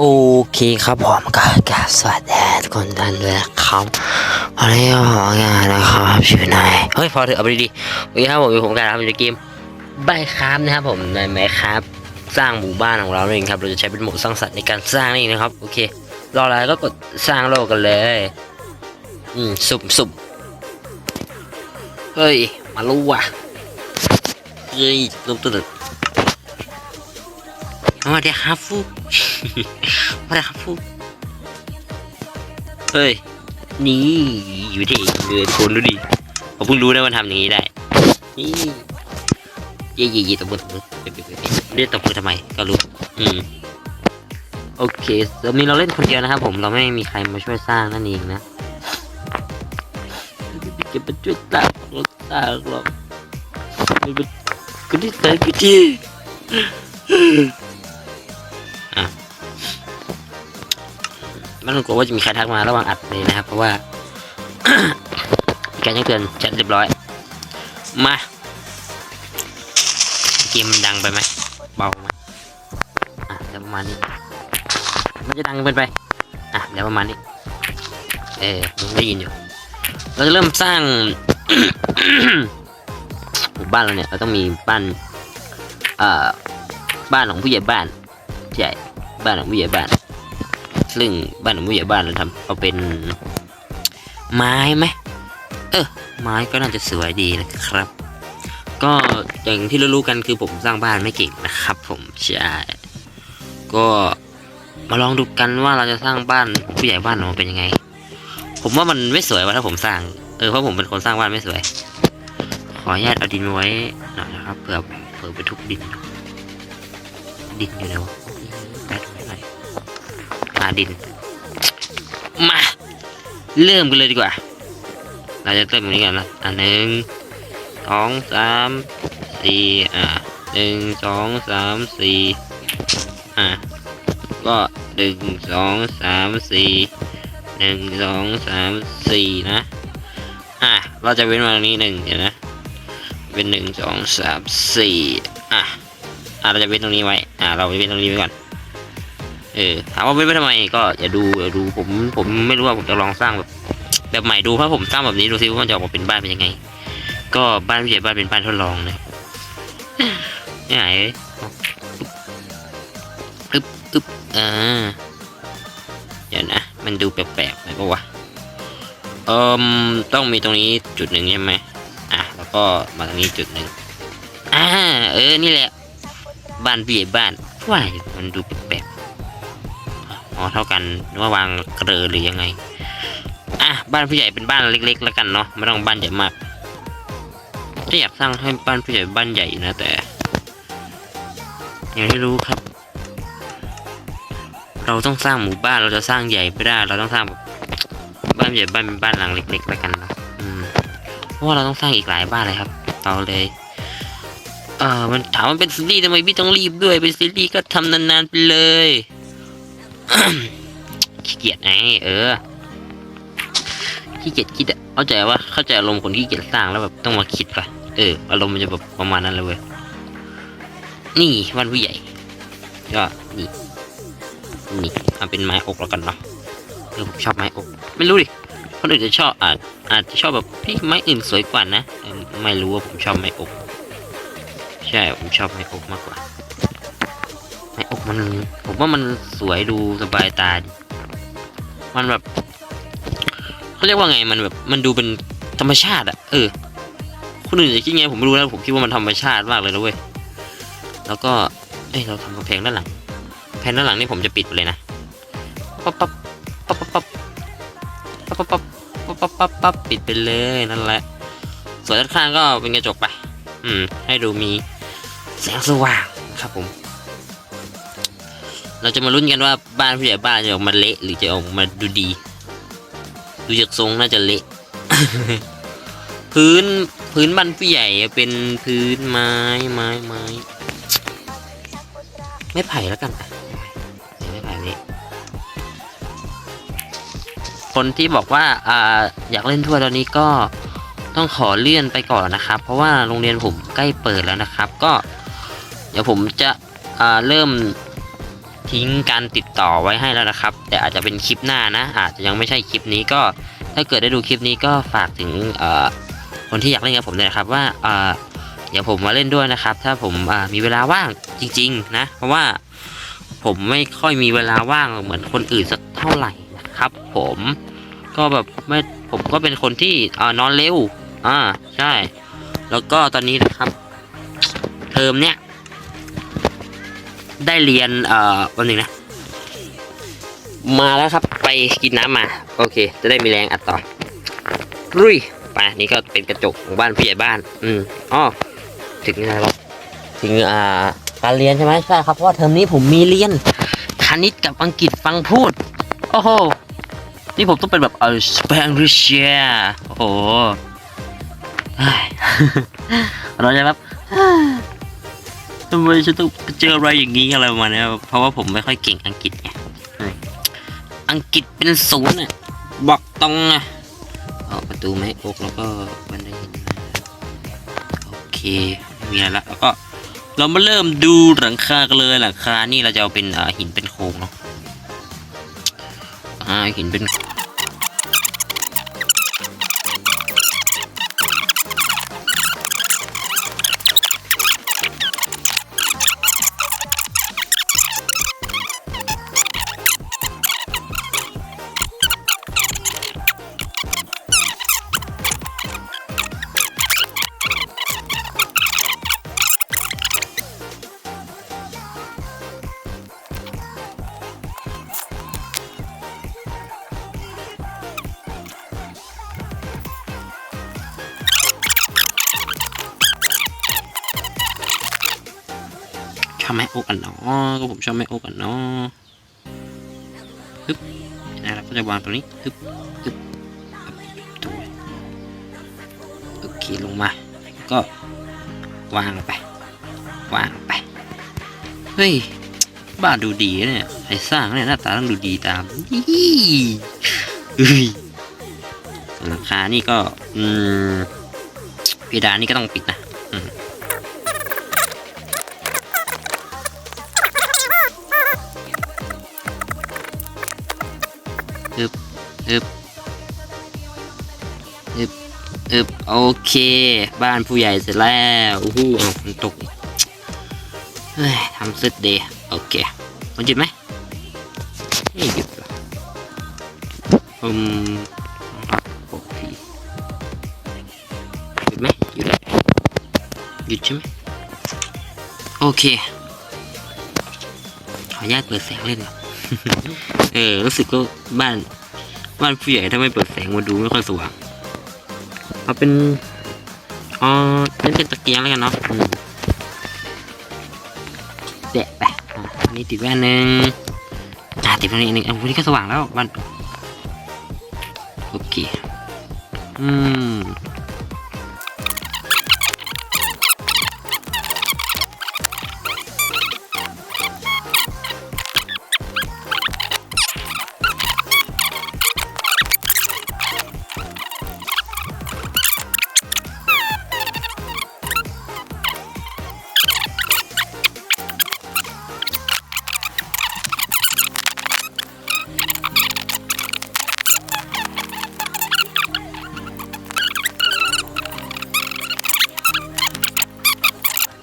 โอเคครับผมก็กาบสวัสดีทุกคนท่านด้วยนะครับวันนี้ก็ของานนะครับอยู่ในเฮ้ยพอเถอะเอาไปดีๆโอเคครับผมอยู่ผมการทำอยู่ในเกมใบครับนะครับผมในไมครับสร้างหมู่บ้านของเราเองครับเราจะใช้เป็นโหมดสร้างสรรค์ในการสร้างนี่นะครับโอเครออะไรก็กดสร้างโลกกันเลยอืมสุ่มสุ่มเฮ้ยมารู้ว่ะเฮ้ยลงตัวตึกส วัสดีครับฟุกสวัสดีครับฟุกเฮ้ย นี่ อยู่ที่เลยคนดูดิผมเพิ่งรู้นะว่าทำอย่างนี้ได้ นี่เย่เย่เย่ตบมือตบมือเรียกตบมือทำไม ก็รู้ อืม โอเคเดี๋ยวนี้เราเล่นคนเดียวนะครับผม เราไม่มีใครมาช่วยสร้างนั่นเองนะจะมาช่วยสร้างรถสร้างหรอกมันเป็นคนที่ใส่กุที่ ไม่ต้องกลัวว่าจะมีใครทักมาระหว่างอัดเลยนะครับ เพราะว่าการแจ้งเตือนแชทเรียบร้อย มาเกมมันดังไปไหมเบาไหมอะเดี๋ยวประมาณนี้มันจะดังเกินไปอะเดี๋ยวประมาณนี้ เออมึงได้ยินอยู่ เราจะเริ่มสร้างหมู่บ้านเราเนี่ยเราต้องมีบ้านเอ่อบ้านของผู้ใหญ่บ้านใหญ่บ้านของผู้ใหญ่บ้าน ซึ่งบ้านของผู้ใหญ่บ้านเราทำเอาเป็นไม้ไหมเออไม้ก็น่าจะสวยดีนะครับ ก็อย่างที่รู้ๆกันคือผมสร้างบ้านไม่เก่งนะครับ ผมใช่ก็มาลองดูกันว่าเราจะสร้างบ้านผู้ใหญ่บ้านออกมาเป็นยังไง ผมว่ามันไม่สวยว่ะถ้าผมสร้างเออเพราะผมเป็นคนสร้างบ้านไม่สวย ขออนุญาตเอาดินมาไว้หน่อยนะครับเผื่อเผื่อไปทุบดินดินอยู่แล้วะ มาดิน มา เริ่มกันเลยดีกว่า เราจะเริ่มตรงนี้กันนะอะหนึ่งสองสามสี่อะหนึ่งสองสามสี่อะก็หนึ่งสองสามสี่หนึ่งสองสามสี่นะอะเราจะเว้นมาตรงนี้หนึ่งเดี๋ยวนะเป็นหนึ่งสองสามสี่อะอะเราจะเว้นตรงนี้ไว้อะเราเว้นตรงนี้ไว้ก่อน เออถามว่าไม่ไปทำไมก็อย่าดูอย่าดูผมผมไม่รู้ว่าผมจะลองสร้างแบบแบบใหม่ดูเพราะผมสร้างแบบนี้ดูซิว่ามันจะออกมาเป็นบ้านเป็นยังไง ก็บ้านพี่ใหญ่บ้านเป็นบ้านทดลองเลยนี่ไหนอึ๊บอึ๊บอ่าเดี๋ยวนะมันดูแปลกๆไหมปะวะเอ่มต้องมีตรงนี้จุดหนึ่งใช่ไหมอะแล้วก็มาตรงนี้จุดหนึ่งอ่าเออนี่แหละบ้านพี่ใหญ่บ้านว้ายมันดูแปลก อ๋อเท่ากันหรือว่าวางเกลือหรือยังไงอะบ้านผู้ใหญ่เป็นบ้านเล็ก ๆ แล้วกันเนาะไม่ต้องบ้านใหญ่มากก็อยากสร้างให้บ้านผู้ใหญ่บ้านใหญ่นะแต่ย่างที่รู้ครับ เราต้องสร้างหมู่บ้านเราจะสร้างใหญ่ไม่ได้ เราต้องสร้างบ้านใหญ่บ้านเป็นบ้านหลังเล็กๆแล้วกันนะอืมเพราะว่าเราต้องสร้างอีกหลายบ้านเลยครับเราเลยเออมันถามว่าเป็นซีรีส์ทำไมพี่ต้องรีบด้วยเป็นซีรีส์ก็ทำนานๆไปเลย ขี้เกียจไงเออขี้เกียจคิดอะเข้าใจว่าเข้าใจอารมณ์คนขี้เกียจสร้างแล้วแบบต้องมาคิดป่ะเอออารมณ์มันจะแบบประมาณนั้นเลยเว้ยนี่วันผู้ใหญ่ก็นี่นี่เอาเป็นไม้อกแล้วกันเนาะเออผมชอบไม้อก ไม่รู้ดิคนอื่นจะชอบอาจอาจจะชอบแบบพี่ไม้อื่นสวยกว่านะไม่รู้ว่าผมชอบไม้อก ใช่ผมชอบไม้อกมากกว่า มันผมว่ามันสวยดูสบายตาดีมันแบบเขาเรียกว่าไงมันแบบมันดูเป็นธรรมชาติอะเออคนอื่นจะคิดไงผมไม่รู้นะผมคิดว่ามันธรรมชาติมากเลยนะเว้ยแล้วก็เอ้ยเราทำกำแพงด้านหลังแพงด้านหลังนี่ผมจะปิดไปเลยนะปั๊บปั๊บปั๊บปั๊บปั๊บปั๊บปั๊บปั๊บปั๊บปั๊บปั๊บปิดไปเลยนั่นแหละส่วนด้านข้างก็เป็นกระจกไป อืม ให้ดูมีแสงสว่างครับผม เราจะมาลุ้นกันว่าบ้านผู้ใหญ่บ้านจะออกมาเละหรือจะออกมาดูดี ดูจากทรงน่าจะเละ พื้นพื้นบ้านผู้ใหญ่เป็นพื้นไม้ไม้ไม้ไม่ไผ่แล้วกันอ่ไม่ไผ่นี้คนที่บอกว่าอ่าอยากเล่นทั่วร์ตอนนี้ก็ต้องขอเลื่อนไปก่อนนะครับ เพราะว่าโรงเรียนผมใกล้เปิดแล้วนะครับ ก็ เดี๋ยวผมจะอ่าเริ่ม ทิ้งการติดต่อไว้ให้แล้วนะครับ แต่อาจจะเป็นคลิปหน้านะ อาจจะยังไม่ใช่คลิปนี้ก็ถ้าเกิดได้ดูคลิปนี้ก็ฝากถึงคนที่อยากเล่นกับผมเลยนะครับว่าเอ่อเดี๋ยวผมมาเล่นด้วยนะครับ ถ้าผมมีเวลาว่างจริง ๆ นะ เพราะว่าผมไม่ค่อยมีเวลาว่างเหมือนคนอื่นสักเท่าไหร่นะครับ ผมก็แบบไม่ผมก็เป็นคนที่อนอนเร็วอ่าใช่ แล้วก็ตอนนี้นะครับ เทอมเนี้ย ได้เรียนเอ่อวันหนึ่งนะ มาแล้วครับไปกินน้ำมา โอเค จะได้มีแรงอัดต่อรุ่ยไปนี่ก็เป็นกระจกของบ้านผู้ใหญ่บ้าน อืมอ๋อถึงอะไรหรอถึงอ่าการเรียนใช่ไหมใช่ครับเพราะว่าเทอมนี้ผมมีเรียนคณิตกับอังกฤษฟังพูด โอ้โหนี่ผมต้องเป็นแบบเออสเปนริเชียโอ้โหเฮ้ยเราจะแบบำไมฉันต้องเจออะไรอย่างนี้อะไรประมาณเนี้ยเพราะว่าผมไม่ค่อยเก่งอังกฤษไงเฮ้ยอังกฤษเป็นศูนย์อะบอกตรงอะออกประตูไม้อกแล้วก็บันไดหินโอเคมีอะไรละแล้วก็เรามาเริ่มดูหลังคากันเลยหลังคานี่เราจะเอาเป็นหินเป็นโครงเนาะหินเป็น ชอบแม่อกอะเนาะก็ผมชอบแม่อกอะเนาะฮึบนะเราก็จะวางตรงนี้ฮึบฮึบตัวโอเคลงมา ก็วางลงไป วางลงไป เฮ้ย บ้านดูดีเนี่ยใครสร้างเนี่ยหน้าตาต้องดูดีตามนี่เฮ้ยส่วนหลังคานี่ก็ อืมเพดานนี่ก็ต้องปิดนะึบอึบอึบโอเค บ้านผู้ใหญ่เสร็จแล้วอู้หูฝนตกเฮ้ยทำสุดเดย์โอเคมันหยุดไหมไม่หยุดหรอกอืมหยุดไหมหยุดหยุดใช่ไหมโอเค ขออนุญาตเปิดแสงเล่นก่อนเออรู้สึกว่าบ้าน บ้านผู้ใหญ่ถ้าไม่เปิดแสงมาดูไม่ค่อยสว่างเอาเป็นอ๋อเป็นเป็นตะเกียงแล้วกันเนาะแดะไปอันนี้ติดแว่นหนึ่งอ่าติดแว่นอีกหนึ่งอันนี้ก็สว่างแล้วบ้านโอเคอืม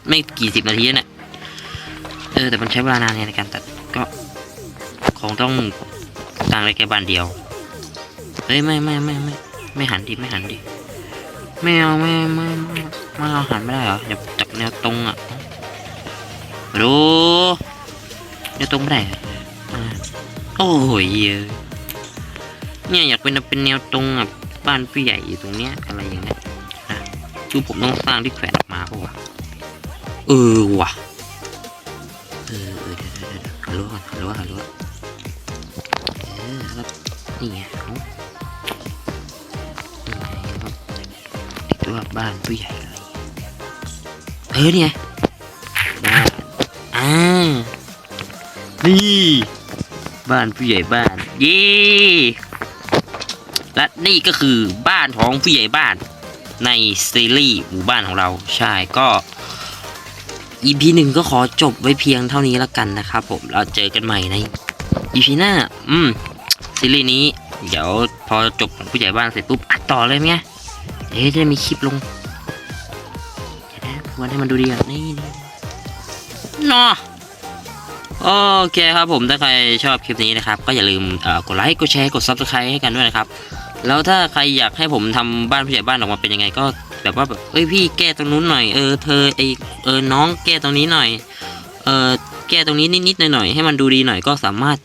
ไม่กี่สิบนาทีเนี่ยเออแต่มันใช้เวลานานในการตัดก็คงต้องตั้งไว้แค่บ้านเดียวเฮ้ยไม่ไม่ไม่ไม่ไม่หันดิไม่หันดิไม่เอาไม่ไม่ไม่ไม่เอาหันไม่ได้เหรออย่าจับแนวตรงอะดูแนวตรงไม่ได้เหรอโอ้ยเยอะเนี่ยอยากเป็นเป็นแนวตรงอะบ้านผู้ใหญ่อยู่ตรงเนี้ยอะไรอย่างเงี้ยนะคือผมต้องสร้างที่แขวนออกมาเพราะว่า เออว่ะ เออเดี๋ยวเดี๋ยวเดี๋ยวฮัลโหลก่อนฮัลโหลฮัลโหลเออแล้วนี่ไงเอานี่ไงครับติดว่าบ้านผู้ใหญ่อะไรเออเนี่ยบ้านอ่านี่บ้านผู้ใหญ่บ้าน เย้และนี่ก็คือบ้านของผู้ใหญ่บ้านในซีรีส์หมู่บ้านของเรา ใช่ก็ EP หนึ่งก็ขอจบไว้เพียงเท่านี้แล้วกันนะครับผมเราเจอกันใหม่ใน EP หน้า อืมซีรีส์นี้ เดี๋ยวพอจบของผู้ใหญ่บ้านเสร็จปุ๊บอัดต่อเลยไหมเอ๊ะจะมีคลิปลงวันให้มันดูดีอะนี่นี่นาะโอเคครับผมถ้าใครชอบคลิปนี้นะครับ ก็อย่าลืมกดไลค์กดแชร์กด subscribe ให้กันด้วยนะครับ แล้วถ้าใครอยากให้ผมทำบ้านผู้ใหญ่บ้านออกมาเป็นยังไงก็ แบบว่าแบบเอ้ยพี่แก้ตรงนู้นหน่อยเออเธอไอเออน้องแก้ตรงนี้หน่อยเออแก้ตรงนี้นิดๆหน่อยๆให้มันดูดีหน่อยก็สามารถ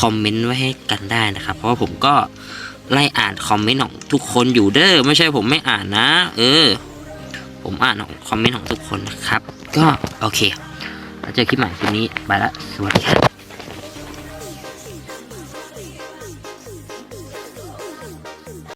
คอมเมนต์ไว้ให้กันได้นะครับ เพราะว่าผมก็ไล่อ่านคอมเมนต์ของทุกคนอยู่เด้อไม่ใช่ผมไม่อ่านนะ เออ ผมอ่านของคอมเมนต์ของทุกคนนะครับ ก็โอเคแล้วเจอคลิปใหม่คลิปนี้ไปละสวัสดีครับ